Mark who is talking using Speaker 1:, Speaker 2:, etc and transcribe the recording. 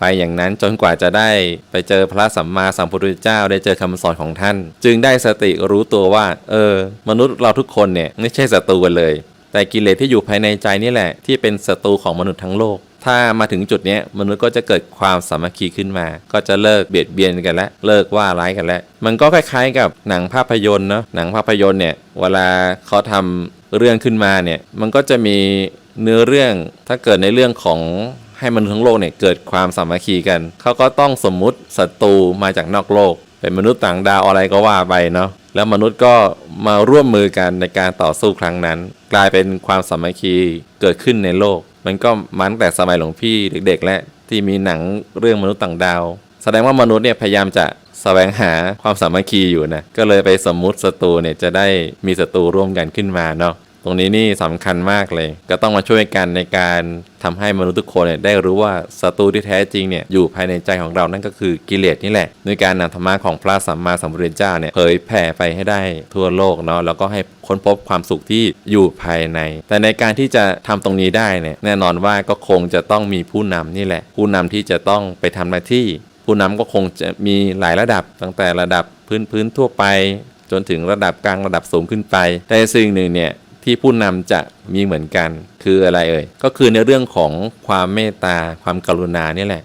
Speaker 1: ไปอย่างนั้นจนกว่าจะได้ไปเจอพระสัมมาสัมพุทธเจ้าได้เจอคำสอนของท่าน จึงได้สติรู้ตัวว่า เออ มนุษย์เราทุกคนเนี่ยไม่ใช่ศัตรูกันเลย แต่กิเลสที่อยู่ภายในใจนี่แหละ ที่เป็นศัตรูของมนุษย์ทั้งโลก ถ้ามาถึงจุดนี้มนุษย์ก็จะเกิดความสามัคคีขึ้นมา ก็จะเลิกเบียดเบียนกันแล้วเลิกว่าร้ายกันแล้วมันก็คล้ายๆ กับหนังภาพยนตร์เนาะหนังภาพยนตร์เนี่ยเวลาเขาทำเรื่องขึ้นมาเนี่ยมันก็จะมีเนื้อเรื่องถ้าเกิดในเรื่องของ ให้มนุษย์ทั้งโลกเนี่ยเกิดความสามัคคีกัน เขาก็ต้องสมมุติศัตรูมาจากนอกโลก เป็นมนุษย์ต่างดาวอะไรก็ว่าไปเนาะแล้วมนุษย์ก็มาร่วมมือกันในการต่อสู้ครั้งนั้น กลายเป็นความสามัคคีเกิดขึ้นในโลก มันก็มันตั้งแต่สมัยหลวงพี่เด็กๆ และที่มีหนังเรื่องมนุษย์ต่างดาว แสดงว่ามนุษย์เนี่ยพยายามจะแสวงหาความสามัคคีอยู่นะก็เลยไปสมมุติศัตรูเนี่ยจะได้มีศัตรูร่วมกันขึ้นมาเนาะ ตรงนี้นี่สำคัญมากเลย ก็ต้องมาช่วยกันในการทำให้มนุษย์ทุกคนเนี่ยได้รู้ว่าศัตรูที่แท้จริงเนี่ยอยู่ภายในใจของเรานั่นก็คือกิเลสนี่แหละด้วยการนำธรรมะของพระสัมมาสัมพุทธเจ้าเนี่ยเผยแผ่ไปให้ได้ทั่วโลกเนาะแล้วก็ให้ค้นพบความสุขที่อยู่ภายใน แต่ในการที่จะทำตรงนี้ได้เนี่ยแน่นอนว่าก็คงจะต้องมีผู้นำนี่แหละ ผู้นำที่จะต้องไปทำหน้าที่ ผู้นำก็คงจะมีหลายระดับตั้งแต่ระดับพื้นพื้นทั่วไป จนถึงระดับกลางระดับสูงขึ้นไป แต่สิ่งหนึ่งเนี่ย ที่ผู้นำจะมีเหมือนกัน คืออะไรเอ่ย ก็คือในเรื่องของความเมตตาความกรุณานี่แหละ